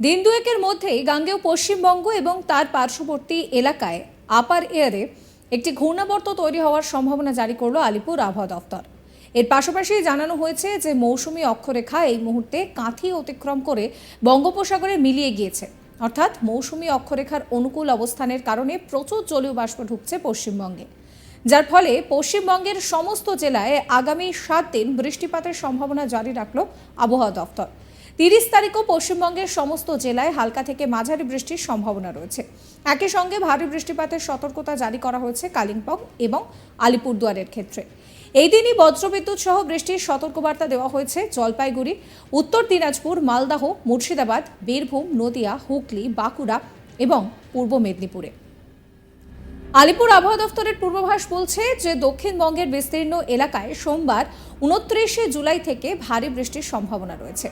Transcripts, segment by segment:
দিন দুয়েকের মধ্যেই গাঙ্গেয় পশ্চিমবঙ্গ এবং তার পার্শ্ববর্তী এলাকায় আপার এয়ারে একটি ঘূর্ণাবর্ত তৈরি হওয়ার সম্ভাবনা জারি করল আলিপুর আবহাওয়া দফতর এর পাশাপাশি জানানো হয়েছে যে মৌসুমী অক্ষরেখা এই মুহূর্তে কাঁথি অতিক্রম করে বঙ্গোপসাগরে মিলিয়ে গিয়েছে। অর্থাৎ মৌসুমী অক্ষরেখার অনুকূল অবস্থানের কারণে প্রচুর জলীয় বাষ্প ঢুকছে পশ্চিমবঙ্গে। যার ফলে পশ্চিমবঙ্গের সমস্ত জেলায় আগামী সাত দিন বৃষ্টিপাতের সম্ভাবনা জারি রাখল আবহাওয়া দফতর তিরিশ তারিখও পশ্চিমবঙ্গের সমস্ত জেলায় হালকা থেকে মাঝারি বৃষ্টির সম্ভাবনা রয়েছে। একই সঙ্গে ভারী বৃষ্টিপাতের সতর্কতা জারি করা হয়েছে কালিম্পং এবং আলিপুরদুয়ারের ক্ষেত্রে। এই দিনই বজ্রবিদ্যুৎ সহ বৃষ্টির সতর্কবার্তা দেওয়া হয়েছে জলপাইগুড়ি, উত্তর দিনাজপুর, মালদাহ, মুর্শিদাবাদ, বীরভূম, নদিয়া, হুগলি, বাঁকুড়া এবং পূর্ব মেদিনীপুরে। আলিপুর আবহাওয়া দফতরের পূর্বাভাস বলছে যে দক্ষিণবঙ্গের বিস্তীর্ণ এলাকায় সোমবার উনত্রিশে জুলাই থেকে ভারী বৃষ্টির সম্ভাবনা রয়েছে।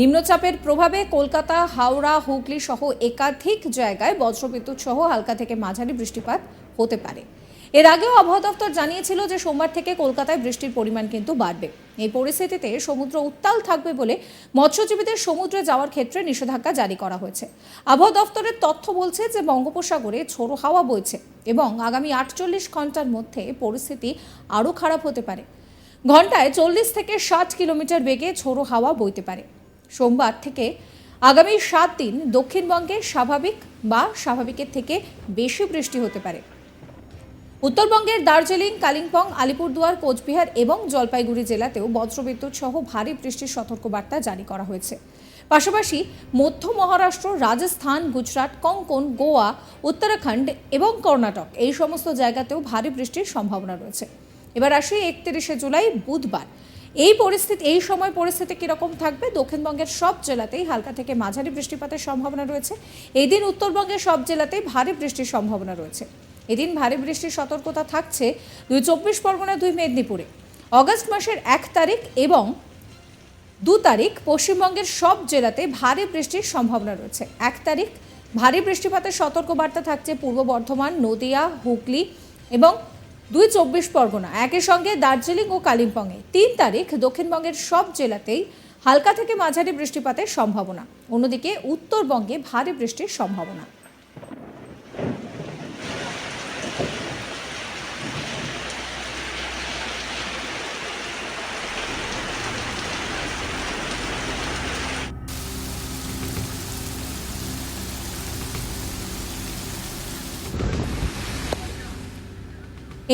নিম্নচাপের প্রভাবে কলকাতা, হাওড়া, হুগলি সহ একাধিক জায়গায় বজ্রবিদ্যুৎ সহ হালকা থেকে মাঝারি বৃষ্টিপাত হতে পারে। এর আগেও আবহাওয়া দফতর জানিয়েছিল যে সোমবার থেকে কলকাতায় বৃষ্টির পরিমাণ কিন্তু বাড়বে। এই পরিস্থিতিতে সমুদ্র উত্তাল থাকবে বলে মৎস্যজীবীদের সমুদ্রে যাওয়ার ক্ষেত্রে নিষেধাজ্ঞা জারি করা হয়েছে। আবহাওয়া দফতরের তথ্য বলছে যে বঙ্গোপসাগরে ঝোড়ো হাওয়া বইছে এবং আগামী আটচল্লিশ ঘণ্টার মধ্যে পরিস্থিতি আরও খারাপ হতে পারে। ঘন্টায় চল্লিশ থেকে ষাট কিলোমিটার বেগে ঝোড়ো হাওয়া বইতে পারে। সোমবার থেকে আগামী সাত দিন দক্ষিণবঙ্গে স্বাভাবিক বা স্বাভাবিকের থেকে বেশি বৃষ্টি হতে পারে। উত্তরবঙ্গের দার্জিলিং, কালিম্পং, আলিপুরদুয়ার, কোচবিহার এবং জলপাইগুড়ি জেলাতেও বজ্রবিদ্যুৎ সহ ভারী বৃষ্টির সতর্কবার্তা জারি করা হয়েছে। পাশাপাশি মধ্য মহারাষ্ট্র, রাজস্থান, গুজরাট, কঙ্কন, গোয়া, উত্তরাখণ্ড এবং কর্ণাটক এই সমস্ত জায়গাতেও ভারী বৃষ্টির সম্ভাবনা রয়েছে। এবার আসি একত্রিশে জুলাই, বুধবার। এই পরিস্থিতি, এই সময় পরিস্থিতি কীরকম থাকবে? দক্ষিণবঙ্গের সব জেলাতেই হালকা থেকে মাঝারি বৃষ্টিপাতের সম্ভাবনা রয়েছে। এই দিন উত্তরবঙ্গের সব জেলাতেই ভারী বৃষ্টির সম্ভাবনা রয়েছে। এদিন ভারী বৃষ্টির সতর্কতা থাকছে দুই চব্বিশ পরগনা, দুই মেদিনীপুরে। অগস্ট মাসের এক তারিখ এবং দু তারিখ পশ্চিমবঙ্গের সব জেলাতে ভারী বৃষ্টির সম্ভাবনা রয়েছে। এক তারিখ ভারী বৃষ্টিপাতের সতর্কবার্তা থাকছে পূর্ব বর্ধমান, নদিয়া, হুগলি এবং দুই চব্বিশ পরগনা একই সঙ্গে দার্জিলিং ও কালিম্পংয়ে। তিন তারিখ দক্ষিণবঙ্গের সব জেলাতেই হালকা থেকে মাঝারি বৃষ্টিপাতের সম্ভাবনা। অন্যদিকে উত্তরবঙ্গে ভারী বৃষ্টির সম্ভাবনা।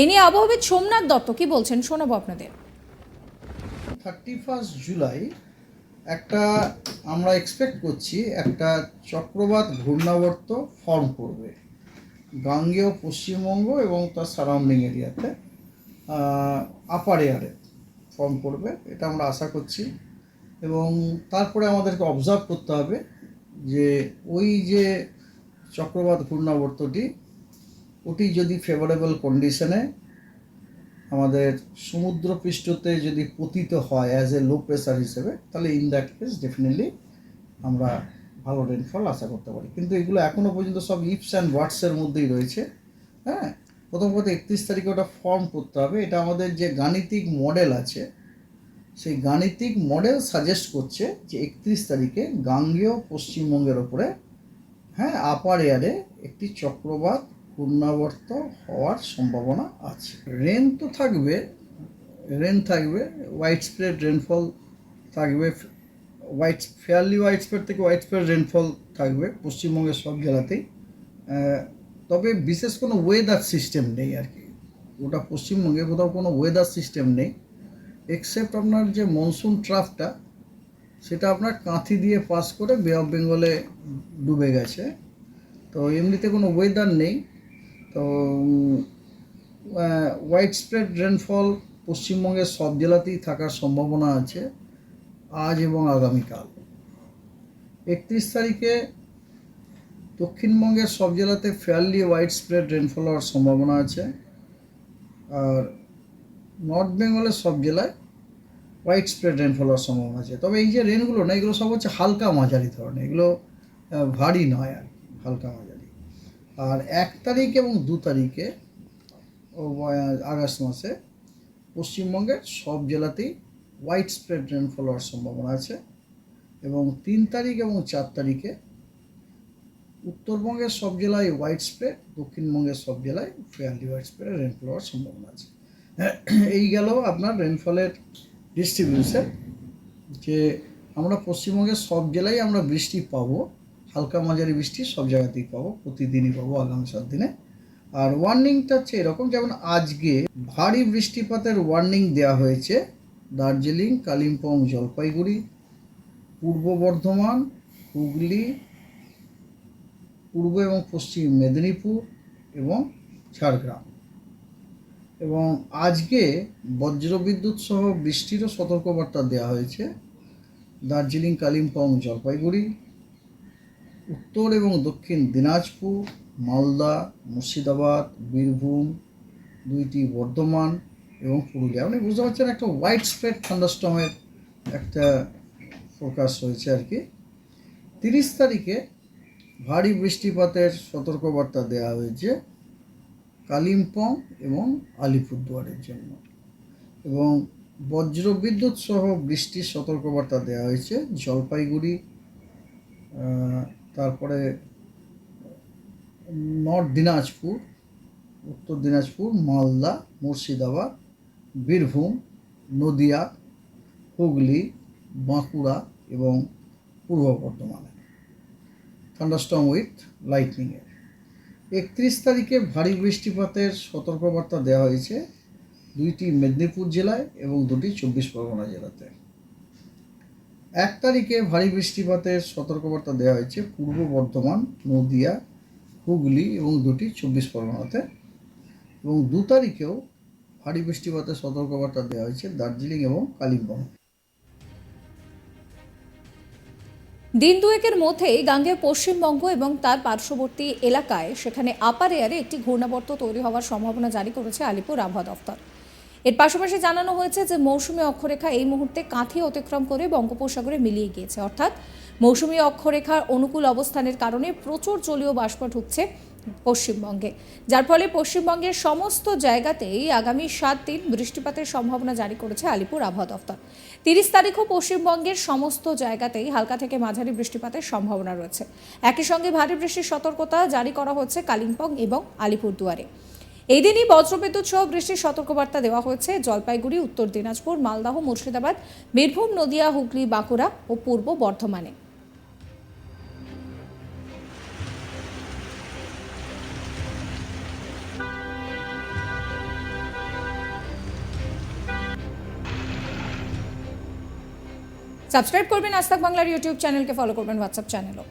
এ নিয়ে সোমনাথ দত্ত কি বলছেন শোনাবো আপনাদের। থার্টি ফার্স্ট জুলাই একটা আমরা এক্সপেক্ট করছি একটা চক্রবাত ঘূর্ণাবর্ত ফর্ম করবে। গাঙ্গেয়, পশ্চিমবঙ্গ এবং তার সারাউন্ডিং এরিয়াতে আপার এয়ারে ফর্ম করবে, এটা আমরা আশা করছি। এবং তারপরে আমাদেরকে অবজার্ভ করতে হবে যে ওই যে চক্রবাত ঘূর্ণাবর্তটি ওটি যদি ফেভারেবল কন্ডিশনে আমাদের সমুদ্র পৃষ্ঠতে যদি পতিত হয় অ্যাজ এ লো প্রেশার হিসেবে, তাহলে ইন দ্যাট কেস ডেফিনেটলি আমরা ভালো রেনফল আশা করতে পারি। কিন্তু এগুলো এখনও পর্যন্ত সব ইপস অ্যান্ড ওয়াটসের মধ্যেই রয়েছে। হ্যাঁ? প্রথম কথা, একত্রিশ তারিখে ওটা ফর্ম করতে হবে। এটা আমাদের যে গাণিতিক মডেল আছে, সেই গাণিতিক মডেল সাজেস্ট করছে যে একত্রিশ তারিখে গাঙ্গেয় পশ্চিমবঙ্গের ওপরে হ্যাঁ আপার এয়ারে একটি চক্রবাত পূর্ণাবর্ত হওয়ার সম্ভাবনা আছে। রেন তো থাকবে রেন থাকবে হোয়াইট স্প্রেড রেনফল থাকবে হোয়াইট ফেয়ারলি হোয়াইট স্প্রেড থেকে হোয়াইট স্প্রেড রেনফল থাকবে পশ্চিমবঙ্গের সব জেলাতেই। তবে বিশেষ কোনো ওয়েদার সিস্টেম নেই আর কি। ওটা পশ্চিমবঙ্গে কোথাও কোনো ওয়েদার সিস্টেম নেই এক্সেপ্ট আপনার যে মনসুন ট্রাফটা সেটা আপনার কাঁথি দিয়ে পাস করে বে অফ বেঙ্গলে ডুবে গেছে। তো এমনিতে কোনো ওয়েদার নেই। তো হোয়াইট স্প্রেড রেনফল পশ্চিমবঙ্গের সব জেলাতেই থাকার সম্ভাবনা আছে আজ এবং আগামীকাল। একত্রিশ তারিখে দক্ষিণবঙ্গের সব জেলাতে ফেয়ারলি হোয়াইট স্প্রেড রেনফল হওয়ার সম্ভাবনা আছে। আর নর্থ বেঙ্গলের সব জেলায় হোয়াইট স্প্রেড রেনফল হওয়ার সম্ভাবনা আছে। তবে এই যে রেনগুলো না, এগুলো সব হচ্ছে হালকা মাঝারি ধরনের, এগুলো ভারী নয় আর কি, হালকা মাঝারি। আর এক তারিখ এবং দু তারিখে আগস্ট মাসে পশ্চিমবঙ্গের সব জেলাতেই হোয়াইট স্প্রেড রেনফল হওয়ার সম্ভাবনা আছে এবং তিন তারিখ এবং চার তারিখে উত্তরবঙ্গের সব জেলায় হোয়াইট স্প্রেড দক্ষিণবঙ্গের সব জেলায় ফেয়ারলি হোয়াইট স্প্রেডের রেনফল হওয়ার সম্ভাবনা আছে। এই গেল আপনার রেনফলের ডিস্ট্রিবিউশন যে আমরা পশ্চিমবঙ্গের সব জেলায় আমরা বৃষ্টি পাবো। মাঝারি বৃষ্টি সব জায়গাতেই পাবো, প্রতিদিনই পাবো আগামী সাত দিনে। আর ওয়ার্নিংটা হচ্ছে এরকম, যেমন আজকে ভারী বৃষ্টিপাতের ওয়ার্নিং দেওয়া হয়েছে দার্জিলিং, কালিম্পং, জলপাইগুড়ি, পূর্ব বর্ধমান, হুগলি, পূর্ব এবং পশ্চিম মেদিনীপুর এবং ঝাড়গ্রাম। এবং আজকে বজ্রবিদ্যুৎ সহ বৃষ্টিরও সতর্কবার্তা দেওয়া হয়েছে। দার্জিলিং, কালিম্পং, জলপাইগুড়ি উত্তর এবং দক্ষিণ দিনাজপুর, মালদা, মুর্শিদাবাদ, বীরভূম দুইটি বর্ধমান এবং পুরুলিয়া। আপনি বুঝতে পারছেন একটা হোয়াইট স্প্রেড থান্ডারস্টমের একটা ফোকাস রয়েছে আর কি। তিরিশ তারিখে ভারী বৃষ্টিপাতের সতর্কবার্তা দেওয়া হয়েছে কালিম্পং এবং আলিপুরদুয়ারের জন্য। এবং বজ্রবিদ্যুৎ সহ বৃষ্টির সতর্কবার্তা দেওয়া হয়েছে জলপাইগুড়ি তারপরে নর্থ দিনাজপুর, উত্তর দিনাজপুর, মালদা, মুর্শিদাবাদ, বীরভূম, নদিয়া, হুগলি, বাঁকুড়া এবং পূর্ব বর্ধমানে। থান্ডারস্টর্ম উইথ লাইটনিংয়ের। একত্রিশ তারিখে ভারী বৃষ্টিপাতের সতর্কবার্তা দেওয়া হয়েছে দুইটি মেদিনীপুর জেলায় এবং দুটি চব্বিশ পরগনা জেলাতে। এক তারিখে ভারী বৃষ্টিপাতের সতর্কবার্তা দেওয়া হয়েছে পূর্ব বর্ধমান, নদিয়া, হুগলি এবং দুটি চব্বিশ পরগনাতে। এবং দু তারিখেও ভারী বৃষ্টিপাতের সতর্কবার্তা দেওয়া হয়েছে দার্জিলিং এবং কালিম্পং। দিন দুয়েকের মধ্যেই গাঙ্গেয় পশ্চিমবঙ্গ এবং তার পার্শ্ববর্তী এলাকায় সেখানে আপার এয়ারে একটি ঘূর্ণাবর্ত তৈরি হওয়ার সম্ভাবনা জারি করেছে আলিপুর আবহাওয়া দফতর এর পাশাপাশি জানানো হয়েছে যে মৌসুমী অক্ষরেখা এই মুহূর্তে কাঁথি অতিক্রম করে বঙ্গোপসাগরে মিলিয়ে গিয়েছে। অর্থাৎ মৌসুমী অক্ষরেখার অনুকূল অবস্থানের কারণে প্রচুর জলীয় বাষ্প ঢুকছে পশ্চিমবঙ্গে। যার ফলে পশ্চিমবঙ্গের সমস্ত জায়গাতেই আগামী সাত দিন বৃষ্টিপাতের সম্ভাবনা জারি করেছে আলিপুর আবহাওয়া দফতর তিরিশ তারিখও পশ্চিমবঙ্গের সমস্ত জায়গাতেই হালকা থেকে মাঝারি বৃষ্টিপাতের সম্ভাবনা রয়েছে। একই সঙ্গে ভারী বৃষ্টির সতর্কতা জারি করা হচ্ছে কালিম্পং এবং আলিপুরদুয়ারে। এই দিনই বজ্রবিদ্যুৎ সহ বৃষ্টির সতর্কবার্তা দেওয়া হয়েছে। জলপাইগুড়ি, উত্তর দিনাজপুর, মালদাহ, মুর্শিদাবাদ, বীরভূম, নদিয়া, হুগলি, বাঁকুড়া ও পূর্ব বর্ধমানে। সাবস্ক্রাইব করবেন আস্তাক বাংলার ইউটিউব চ্যানেলকে, ফলো করবেন হোয়াটসঅ্যাপ চ্যানেলও।